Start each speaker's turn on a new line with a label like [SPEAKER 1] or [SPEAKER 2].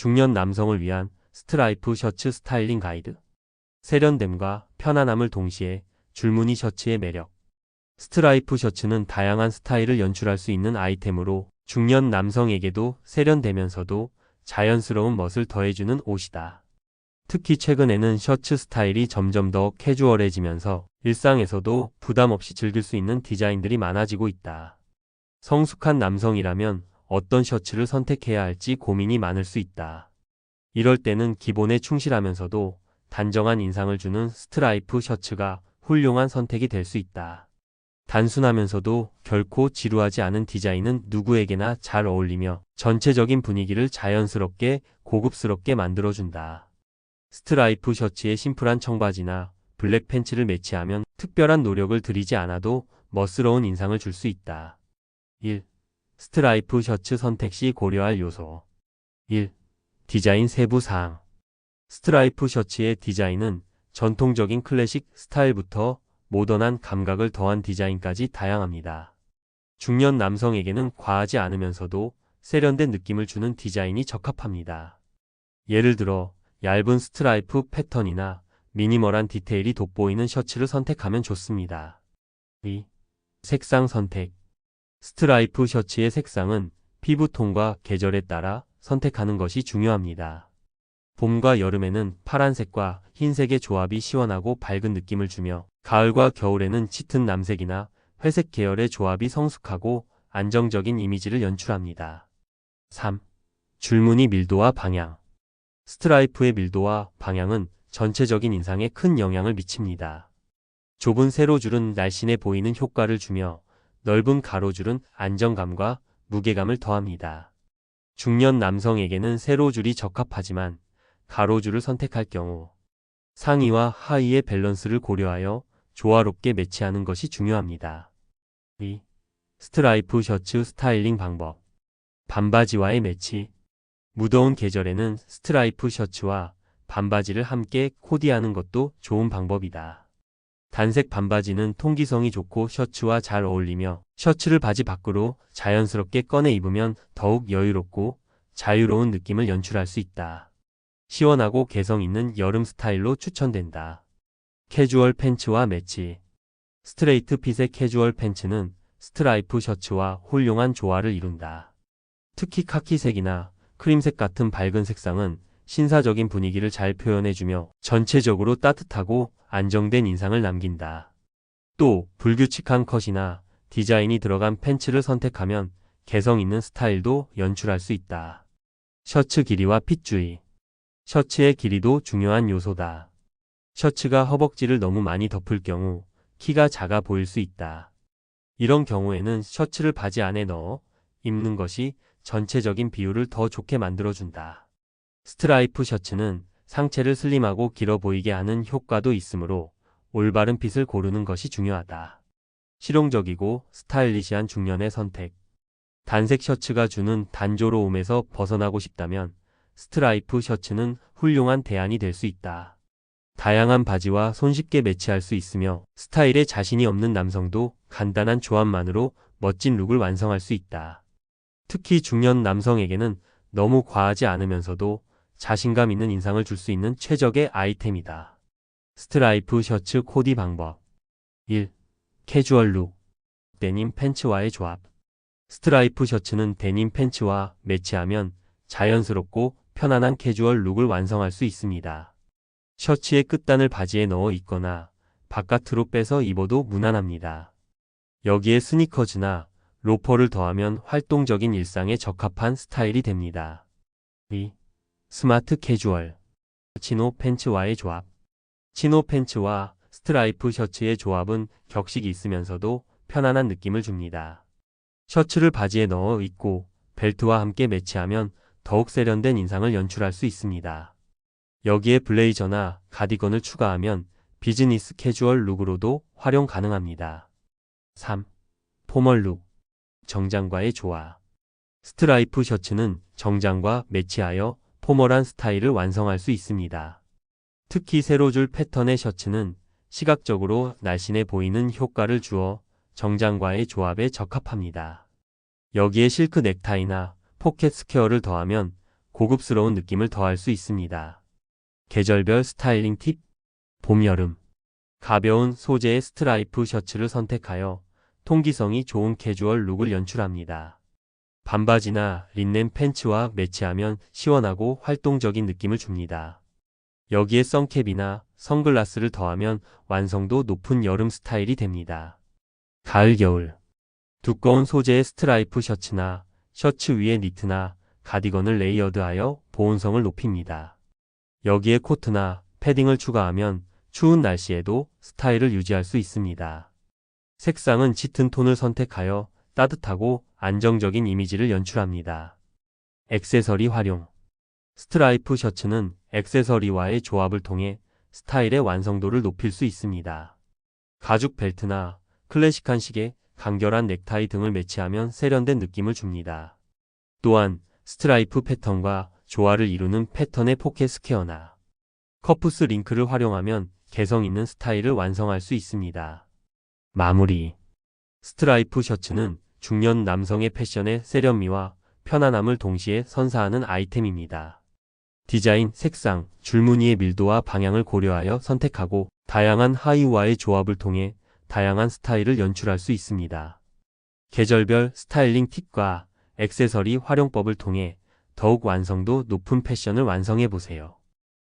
[SPEAKER 1] 중년 남성을 위한 스트라이프 셔츠 스타일링 가이드. 세련됨과 편안함을 동시에 줄무늬 셔츠의 매력. 스트라이프 셔츠는 다양한 스타일을 연출할 수 있는 아이템으로 중년 남성에게도 세련되면서도 자연스러운 멋을 더해주는 옷이다. 특히 최근에는 셔츠 스타일이 점점 더 캐주얼해지면서 일상에서도 부담 없이 즐길 수 있는 디자인들이 많아지고 있다. 성숙한 남성이라면 어떤 셔츠를 선택해야 할지 고민이 많을 수 있다. 이럴 때는 기본에 충실하면서도 단정한 인상을 주는 스트라이프 셔츠가 훌륭한 선택이 될 수 있다. 단순하면서도 결코 지루하지 않은 디자인은 누구에게나 잘 어울리며 전체적인 분위기를 자연스럽게 고급스럽게 만들어준다. 스트라이프 셔츠에 심플한 청바지나 블랙 팬츠를 매치하면 특별한 노력을 들이지 않아도 멋스러운 인상을 줄 수 있다. 1. 스트라이프 셔츠 선택 시 고려할 요소 1. 디자인 세부 사항 스트라이프 셔츠의 디자인은 전통적인 클래식 스타일부터 모던한 감각을 더한 디자인까지 다양합니다. 중년 남성에게는 과하지 않으면서도 세련된 느낌을 주는 디자인이 적합합니다. 예를 들어 얇은 스트라이프 패턴이나 미니멀한 디테일이 돋보이는 셔츠를 선택하면 좋습니다. 2. 색상 선택 스트라이프 셔츠의 색상은 피부톤과 계절에 따라 선택하는 것이 중요합니다. 봄과 여름에는 파란색과 흰색의 조합이 시원하고 밝은 느낌을 주며 가을과 겨울에는 짙은 남색이나 회색 계열의 조합이 성숙하고 안정적인 이미지를 연출합니다. 3. 줄무늬 밀도와 방향 스트라이프의 밀도와 방향은 전체적인 인상에 큰 영향을 미칩니다. 좁은 세로줄은 날씬해 보이는 효과를 주며 넓은 가로줄은 안정감과 무게감을 더합니다. 중년 남성에게는 세로줄이 적합하지만 가로줄을 선택할 경우 상의와 하의의 밸런스를 고려하여 조화롭게 매치하는 것이 중요합니다. 2. 스트라이프 셔츠 스타일링 방법 반바지와의 매치 무더운 계절에는 스트라이프 셔츠와 반바지를 함께 코디하는 것도 좋은 방법이다. 단색 반바지는 통기성이 좋고 셔츠와 잘 어울리며 셔츠를 바지 밖으로 자연스럽게 꺼내 입으면 더욱 여유롭고 자유로운 느낌을 연출할 수 있다. 시원하고 개성 있는 여름 스타일로 추천된다. 캐주얼 팬츠와 매치 스트레이트 핏의 캐주얼 팬츠는 스트라이프 셔츠와 훌륭한 조화를 이룬다. 특히 카키색이나 크림색 같은 밝은 색상은 신사적인 분위기를 잘 표현해주며 전체적으로 따뜻하고 안정된 인상을 남긴다. 또 불규칙한 컷이나 디자인이 들어간 팬츠를 선택하면 개성 있는 스타일도 연출할 수 있다. 셔츠 길이와 핏 주의. 셔츠의 길이도 중요한 요소다. 셔츠가 허벅지를 너무 많이 덮을 경우 키가 작아 보일 수 있다. 이런 경우에는 셔츠를 바지 안에 넣어 입는 것이 전체적인 비율을 더 좋게 만들어준다. 스트라이프 셔츠는 상체를 슬림하고 길어 보이게 하는 효과도 있으므로 올바른 핏을 고르는 것이 중요하다. 실용적이고 스타일리시한 중년의 선택. 단색 셔츠가 주는 단조로움에서 벗어나고 싶다면 스트라이프 셔츠는 훌륭한 대안이 될 수 있다. 다양한 바지와 손쉽게 매치할 수 있으며 스타일에 자신이 없는 남성도 간단한 조합만으로 멋진 룩을 완성할 수 있다. 특히 중년 남성에게는 너무 과하지 않으면서도 자신감 있는 인상을 줄 수 있는 최적의 아이템이다. 스트라이프 셔츠 코디 방법 1. 캐주얼 룩 데님 팬츠와의 조합 스트라이프 셔츠는 데님 팬츠와 매치하면 자연스럽고 편안한 캐주얼 룩을 완성할 수 있습니다. 셔츠의 끝단을 바지에 넣어 입거나 바깥으로 빼서 입어도 무난합니다. 여기에 스니커즈나 로퍼를 더하면 활동적인 일상에 적합한 스타일이 됩니다. 2. 스마트 캐주얼 치노 팬츠와의 조합 치노 팬츠와 스트라이프 셔츠의 조합은 격식이 있으면서도 편안한 느낌을 줍니다. 셔츠를 바지에 넣어 입고 벨트와 함께 매치하면 더욱 세련된 인상을 연출할 수 있습니다. 여기에 블레이저나 가디건을 추가하면 비즈니스 캐주얼 룩으로도 활용 가능합니다. 3. 포멀 룩 정장과의 조화 스트라이프 셔츠는 정장과 매치하여 포멀한 스타일을 완성할 수 있습니다. 특히 세로줄 패턴의 셔츠는 시각적으로 날씬해 보이는 효과를 주어 정장과의 조합에 적합합니다. 여기에 실크 넥타이나 포켓 스퀘어를 더하면 고급스러운 느낌을 더할 수 있습니다. 계절별 스타일링 팁 봄, 여름 가벼운 소재의 스트라이프 셔츠를 선택하여 통기성이 좋은 캐주얼 룩을 연출합니다. 반바지나 린넨 팬츠와 매치하면 시원하고 활동적인 느낌을 줍니다. 여기에 선캡이나 선글라스를 더하면 완성도 높은 여름 스타일이 됩니다. 가을, 겨울 두꺼운 소재의 스트라이프 셔츠나 셔츠 위에 니트나 가디건을 레이어드하여 보온성을 높입니다. 여기에 코트나 패딩을 추가하면 추운 날씨에도 스타일을 유지할 수 있습니다. 색상은 짙은 톤을 선택하여 따뜻하고 안정적인 이미지를 연출합니다. 액세서리 활용 스트라이프 셔츠는 액세서리와의 조합을 통해 스타일의 완성도를 높일 수 있습니다. 가죽 벨트나 클래식한 시계, 간결한 넥타이 등을 매치하면 세련된 느낌을 줍니다. 또한 스트라이프 패턴과 조화를 이루는 패턴의 포켓 스퀘어나 커프스 링크를 활용하면 개성 있는 스타일을 완성할 수 있습니다. 마무리 스트라이프 셔츠는 중년 남성의 패션의 세련미와 편안함을 동시에 선사하는 아이템입니다. 디자인, 색상, 줄무늬의 밀도와 방향을 고려하여 선택하고 다양한 하의와의 조합을 통해 다양한 스타일을 연출할 수 있습니다. 계절별 스타일링 팁과 액세서리 활용법을 통해 더욱 완성도 높은 패션을 완성해 보세요.